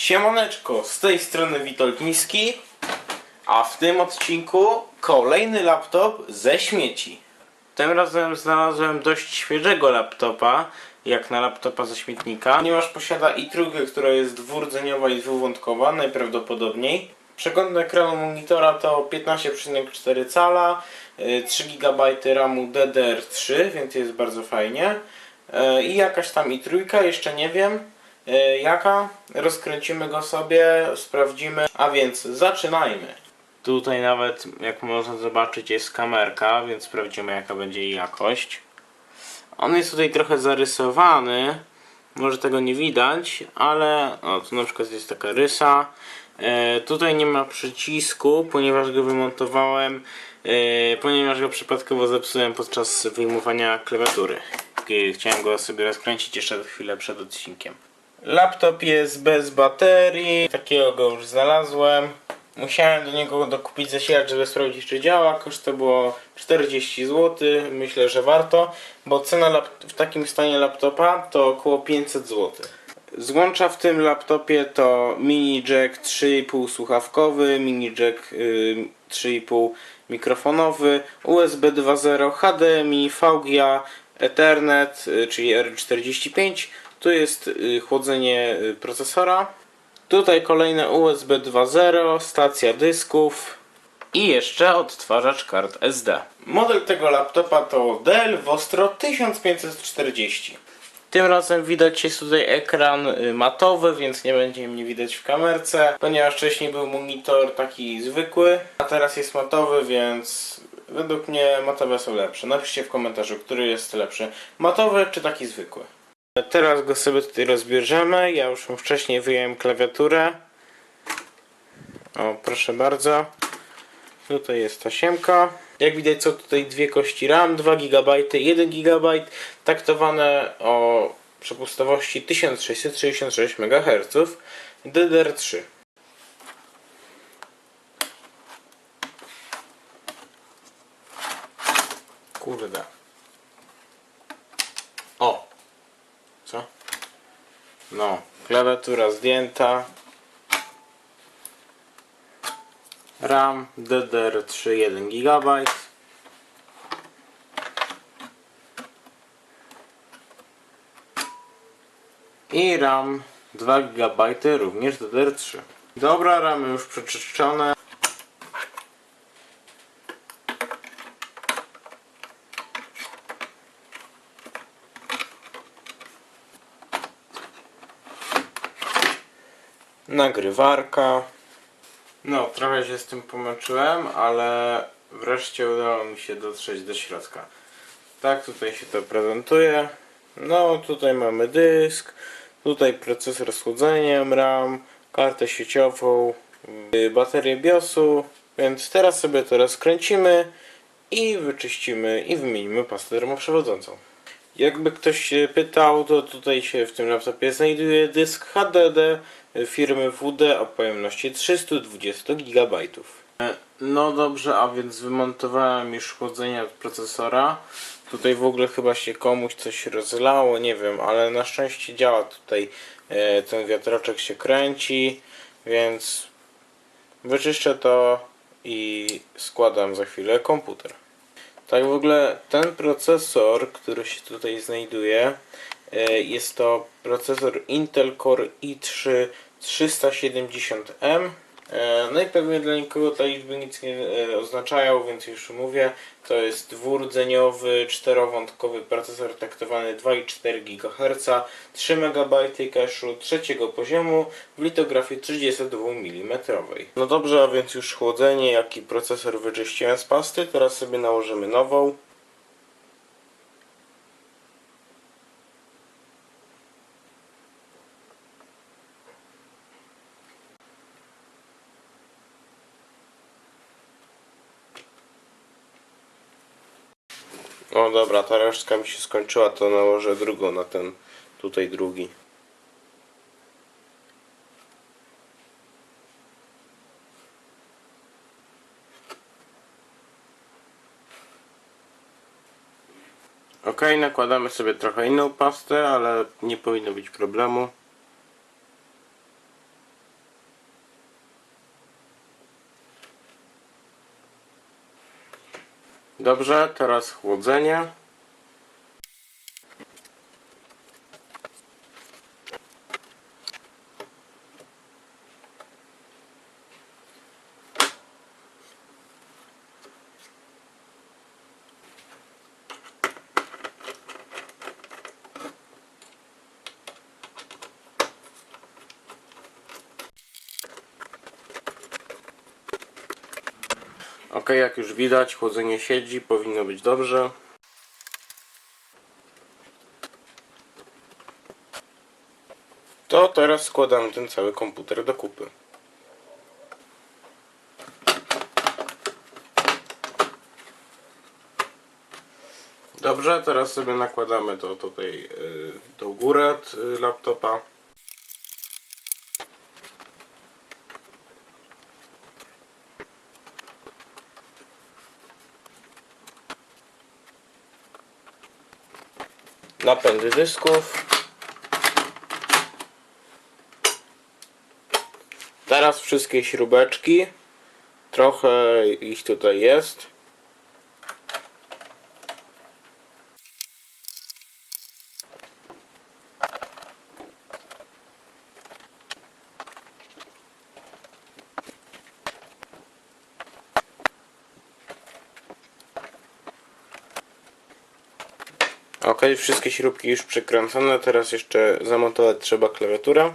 Siemoneczko, z tej strony Witold Niski, a w tym odcinku kolejny laptop ze śmieci. Tym razem znalazłem dość świeżego laptopa, jak na laptopa ze śmietnika, ponieważ posiada i trójkę, która jest dwurdzeniowa i dwuwątkowa, najprawdopodobniej. Przekątny ekranu monitora to 15,4 cala, y, 3 GB RAMu DDR3, więc jest bardzo fajnie. Y, I jakaś tam i trójka, jeszcze nie wiem y, jaka. Rozkręcimy go sobie, sprawdzimy, a więc zaczynajmy. Tutaj nawet, jak można zobaczyć, jest kamerka, więc sprawdzimy jaka będzie jej jakość. On jest tutaj trochę zarysowany, może tego nie widać, ale o, tu na przykład jest taka rysa. E, tutaj nie ma przycisku, ponieważ go wymontowałem, e, ponieważ go przypadkowo zepsułem podczas wyjmowania klawiatury. E, Chciałem go sobie rozkręcić jeszcze chwilę przed odcinkiem. Laptop jest bez baterii, takiego go już znalazłem. Musiałem do niego dokupić zasilacz, żeby sprawdzić czy działa. Koszt to było 40 zł. Myślę, że warto, bo cena w takim stanie laptopa to około 500 zł. Złącza w tym laptopie to mini jack 3,5 słuchawkowy, mini jack y, 3,5 mikrofonowy, USB 2.0, HDMI, VGA, Ethernet, y, czyli R45. Tu jest y, chłodzenie y, procesora. Tutaj kolejne USB 2.0, stacja dysków i jeszcze odtwarzacz kart SD. Model tego laptopa to Dell Vostro 1540. Tym razem widać jest tutaj ekran y, matowy, więc nie będzie mnie widać w kamerce, ponieważ wcześniej był monitor taki zwykły, a teraz jest matowy, więc według mnie matowe są lepsze. Napiszcie w komentarzu, który jest lepszy, matowy czy taki zwykły. Teraz go sobie tutaj rozbierzemy. Ja już wcześniej wyjąłem klawiaturę. O, proszę bardzo. Tutaj jest tasiemka. Jak widać są tutaj dwie kości RAM, 2 GB, 1 GB, taktowane o przepustowości 1666 MHz, DDR3. Kurde. O! Co? No, klawiatura zdjęta. RAM DDR3 1 GB. I RAM 2 GB również DDR3. Dobra, ramy już przeczyszczone. Nagrywarka. No, trochę się z tym pomęczyłem, ale wreszcie udało mi się dotrzeć do środka. Tak tutaj się to prezentuje. No, tutaj mamy dysk, tutaj procesor z chłodzeniem RAM, kartę sieciową, yy, baterię BIOSu, więc teraz sobie to rozkręcimy i wyczyścimy i wymienimy pastę termoprzewodzącą. Jakby ktoś się pytał, to tutaj się w tym laptopie znajduje dysk HDD firmy WD o pojemności 320 GB. No dobrze, a więc wymontowałem już chłodzenie od procesora. Tutaj w ogóle chyba się komuś coś rozlało, nie wiem, ale na szczęście działa tutaj. E, ten wiatraczek się kręci, więc wyczyszczę to i składam za chwilę komputer. Tak w ogóle ten procesor, który się tutaj znajduje, e, jest to procesor Intel Core i3 370M. E, No i pewnie dla nikogo te liczby nic nie e, oznaczają, więc już mówię. To jest dwurdzeniowy, czterowątkowy procesor taktowany 2,4 GHz, 3 MB cache'u trzeciego poziomu w litografii 32 mm. No dobrze, a więc już chłodzenie, jak i procesor wyczyściłem z pasty. Teraz sobie nałożymy nową. O dobra, ta resztka mi się skończyła, to nałożę drugą na ten tutaj drugi. Ok, nakładamy sobie trochę inną pastę, ale nie powinno być problemu. Dobrze, teraz chłodzenie. Ok, jak już widać, chłodzenie siedzi, powinno być dobrze. To teraz składamy ten cały komputer do kupy. Dobrze, teraz sobie nakładamy to tutaj yy, tą górę od, y, laptopa. Napędy dysków. Teraz wszystkie śrubeczki. Trochę ich tutaj jest. Ok, wszystkie śrubki już przykręcone, teraz jeszcze zamontować trzeba klawiaturę.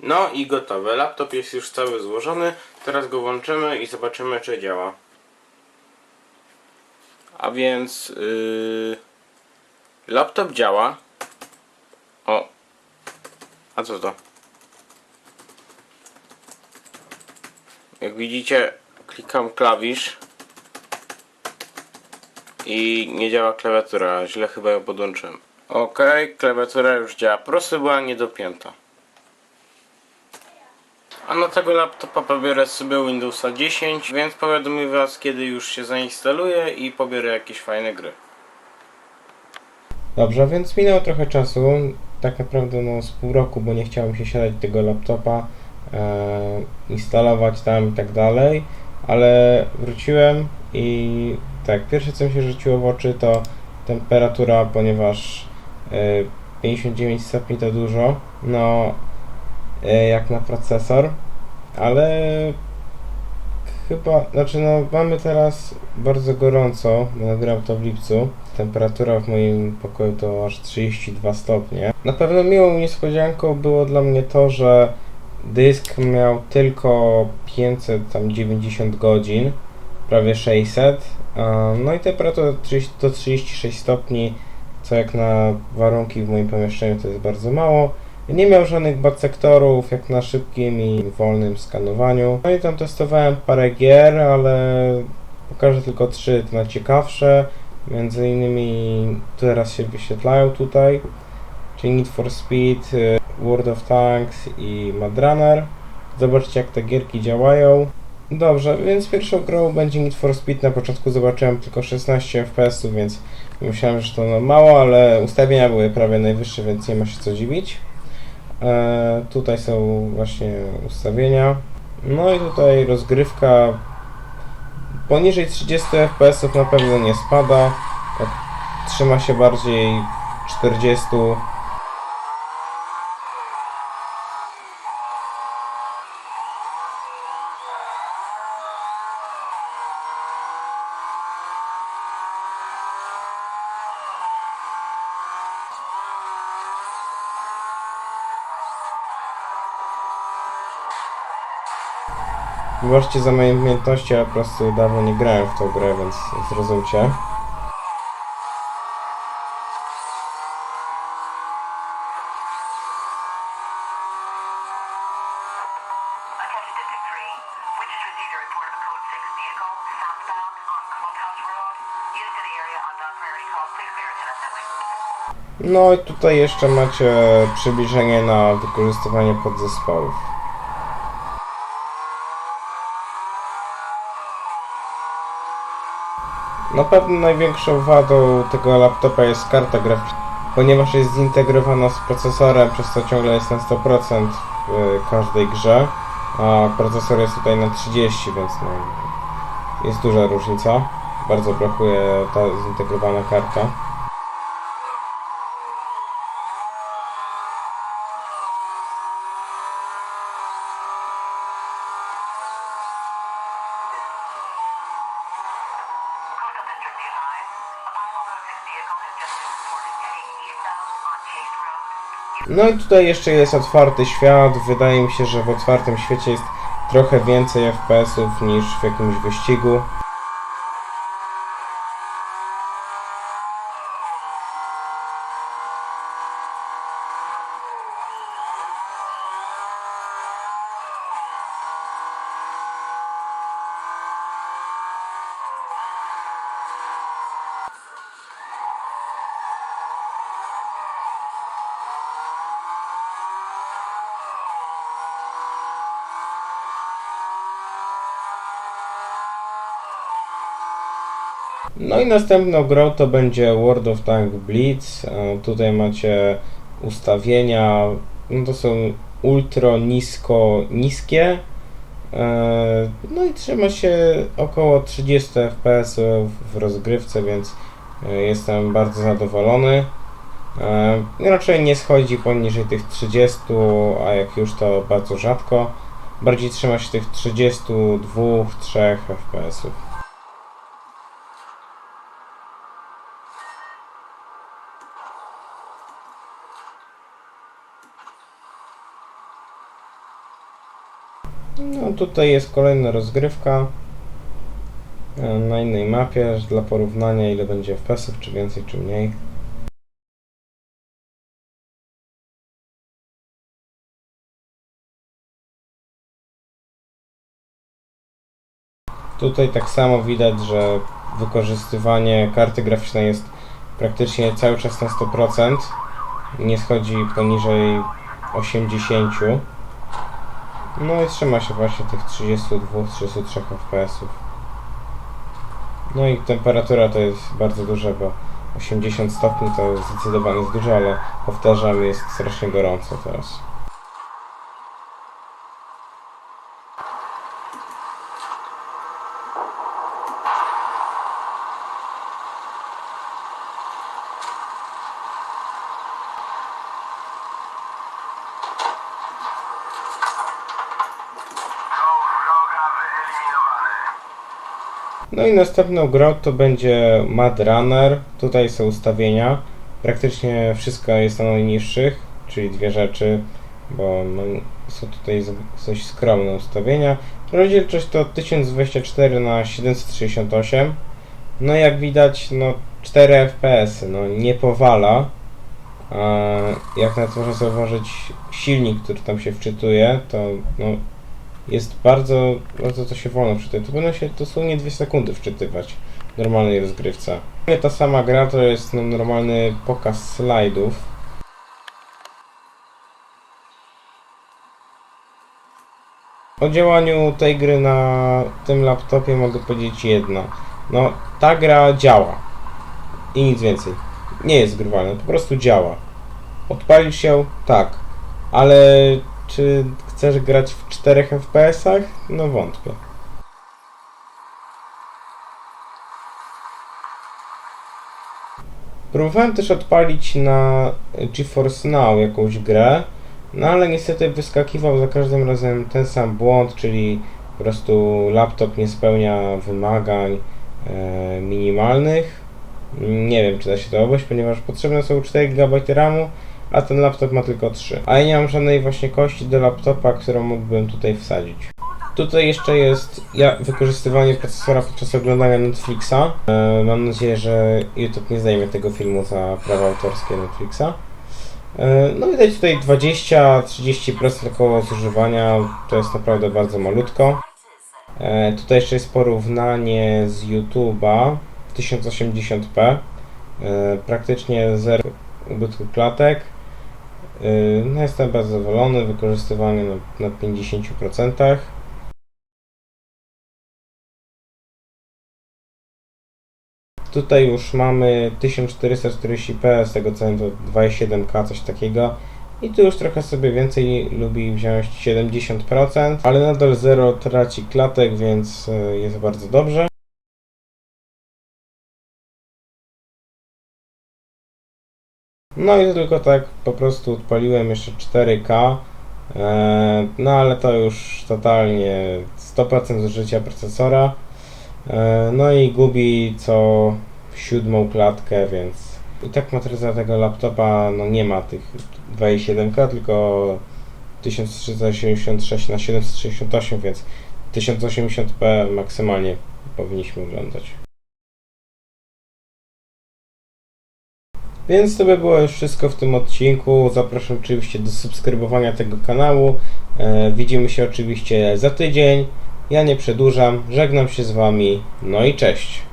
No i gotowe. Laptop jest już cały złożony. Teraz go włączymy i zobaczymy czy działa. A więc yy, laptop działa. O. A co to? Jak widzicie, klikam klawisz i nie działa klawiatura. Źle chyba ją podłączyłem. Ok, klawiatura już działa. Prosto była niedopięta. A na tego laptopa pobiorę sobie Windowsa 10, więc powiadomię Was kiedy już się zainstaluje i pobiorę jakieś fajne gry. Dobrze, więc minęło trochę czasu, tak naprawdę no z pół roku, bo nie chciałem się siadać tego laptopa, e, instalować tam i tak dalej, ale wróciłem i tak, pierwsze co mi się rzuciło w oczy to temperatura, ponieważ e, 59 stopni to dużo, no e, jak na procesor, ale chyba, znaczy no mamy teraz bardzo gorąco, bo nagrałem to w lipcu. Temperatura w moim pokoju to aż 32 stopnie. Na pewno miłą niespodzianką było dla mnie to, że dysk miał tylko 590 godzin, prawie 600. a, No i temperatura 30 do 36 stopni, co jak na warunki w moim pomieszczeniu to jest bardzo mało. Nie miał żadnych bad sektorów, jak na szybkim i wolnym skanowaniu. No i tam testowałem parę gier, ale pokażę tylko trzy najciekawsze. Między innymi teraz się wyświetlają tutaj, czyli Need for Speed, y, World of Tanks i Mad Runner. Zobaczcie jak te gierki działają. Dobrze, więc pierwszą grą będzie Need for Speed. Na początku zobaczyłem tylko 16 fps, więc myślałem, że to no mało, ale ustawienia były prawie najwyższe, więc nie ma się co dziwić. E, tutaj są właśnie ustawienia. No i tutaj rozgrywka poniżej 30 fps na pewno nie spada. Trzyma się bardziej 40. Wybaczcie za moje umiejętności, ale po prostu dawno nie grałem w tą grę, więc zrozumcie. Attention District 3. Witches received a report of a Code 6 vehicle southbound on Clubhouse Road. Units to the area on Dog Prairie call clear clearance and assembly. No i tutaj jeszcze macie przybliżenie na wykorzystywanie podzespołów. Na pewno największą wadą tego laptopa jest karta graficzna, ponieważ jest zintegrowana z procesorem, przez co ciągle jest na 100% w każdej grze. a procesor jest tutaj na 30, więc no, jest duża różnica. Bardzo brakuje ta zintegrowana karta. No i tutaj jeszcze jest otwarty świat. Wydaje mi się, że w otwartym świecie jest trochę więcej FPS-ów niż w jakimś wyścigu. No i następną grą to będzie World of Tank Blitz. E, Tutaj macie ustawienia, no to są ultra nisko niskie. E, No i trzyma się około 30 fps w rozgrywce, więc e, jestem bardzo zadowolony. Raczej nie schodzi poniżej tych 30, a jak już to bardzo rzadko. Bardziej trzyma się tych 32-3 fps. No tutaj jest kolejna rozgrywka e, na innej mapie dla porównania ile będzie FPS-ów, czy więcej, czy mniej. Tutaj tak samo widać, że wykorzystywanie karty graficznej jest praktycznie cały czas na 100%. Nie schodzi poniżej 80. No i trzyma się właśnie tych 32-33 fps. No i temperatura to jest bardzo duża, bo 80 stopni to zdecydowanie jest dużo, ale powtarzam, jest strasznie gorąco teraz. I następną grą to będzie Mad Runner. Tutaj są ustawienia. Praktycznie wszystko jest na najniższych, czyli dwie rzeczy, bo no, są tutaj dość skromne ustawienia. Rozdzielczość to 1024 na 768. No jak widać, no 4 FPS, no nie powala. A jak nawet można zauważyć silnik, który tam się wczytuje, to no, jest bardzo, bardzo to się wolno wczytuje. To powinno się dosłownie 2 sekundy wczytywać w normalnej rozgrywce. Ta sama gra to jest no, normalny pokaz slajdów. O działaniu tej gry na tym laptopie mogę powiedzieć jedno. No, ta gra działa. I nic więcej. Nie jest grywalna, po prostu działa. Odpalisz ją? Tak. Ale czy chcesz grać w 4 FPS-ach? No wątpię. Próbowałem też odpalić na GeForce Now jakąś grę, no ale niestety wyskakiwał za każdym razem ten sam błąd, czyli po prostu laptop nie spełnia wymagań e, minimalnych. Nie wiem, czy da się to obejść, ponieważ potrzebne są 4 GB RAMu, a ten laptop ma tylko 3. A ja nie mam żadnej właśnie kości do laptopa, którą mógłbym tutaj wsadzić. Tutaj jeszcze jest ja, wykorzystywanie procesora podczas oglądania Netflixa. E, mam nadzieję, że YouTube nie zdejmie tego filmu za prawa autorskie Netflixa. E, no widać tutaj 20-30% około zużywania, to jest naprawdę bardzo malutko. E, tutaj jeszcze jest porównanie z YouTube'a w 1080p. E, praktycznie zero ubytku klatek. E, no jestem bardzo zadowolony, wykorzystywanie na, na 50%. Tutaj już mamy 1440p, z tego co wiem to 2,7K, coś takiego. I tu już trochę sobie więcej lubi wziąć 70%, ale nadal 0 traci klatek, więc e, jest bardzo dobrze. No i tylko tak po prostu odpaliłem jeszcze 4K. e, No ale to już totalnie 100% zużycia procesora. E, No i gubi co siódmą klatkę, więc i tak matryca tego laptopa no nie ma tych 2,7K, tylko 1376 na 768, więc 1080p maksymalnie powinniśmy oglądać. Więc to by było już wszystko w tym odcinku. Zapraszam oczywiście do subskrybowania tego kanału. E, widzimy się oczywiście za tydzień. Ja nie przedłużam. Żegnam się z Wami. No i cześć.